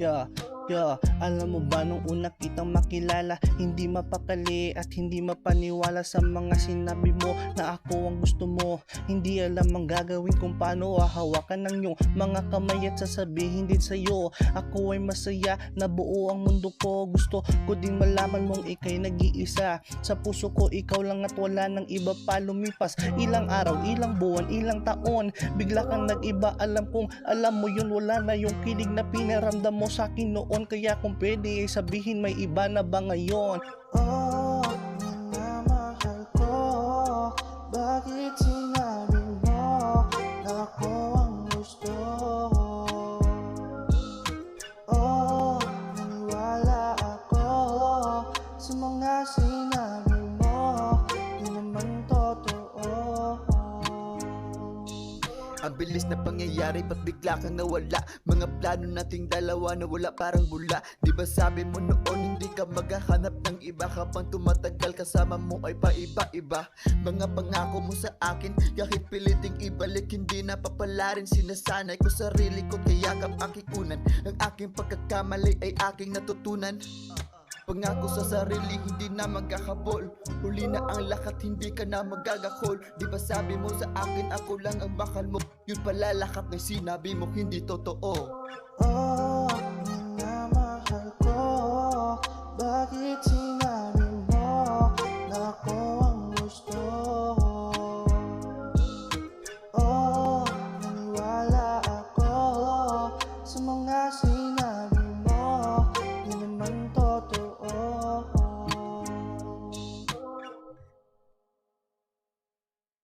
Yeah, yeah. Alam mo ba nung una kitang makilala Hindi mapakali at hindi mapaniwala Sa mga sinabi mo na ako ang gusto mo. Hindi alam ang gagawin kung paano Hahawakan ng iyong mga kamay at sasabihin din sa'yo Ako ay masaya na buo ang mundo ko. Gusto ko din malaman mong ikay nag-iisa. Sa puso ko ikaw lang at wala ng iba pa lumipas. Ilang araw, ilang buwan, ilang taon Bigla kang nag-iba, alam kong alam mo yun Wala na yung kilig na pinaramdam mo sa akin noon Kaya kung pwede ay sabihin may iba na ba ngayon? Oh, minamahal ko Bakit Ang bilis na pangyayari ba't bigla kang nawala? Mga plano nating dalawa na wala parang bula. Di ba sabi mo noon hindi ka maghahanap ng iba? Habang tumatagal kasama mo ay paiba-iba. Mga pangako mo sa akin kahit piliting ibalik Hindi na papalarin sinasanay ko sarili ko Kaya kap aking unan Ang aking pagkakamali ay aking natutunan Pangako sa sarili, hindi na magkakabol. Huli na ang lakat, hindi ka na magagakol. Di ba sabi mo sa akin, ako lang ang bakal mo? Yun pala lakat na sinabi mo, hindi totoo. Oh,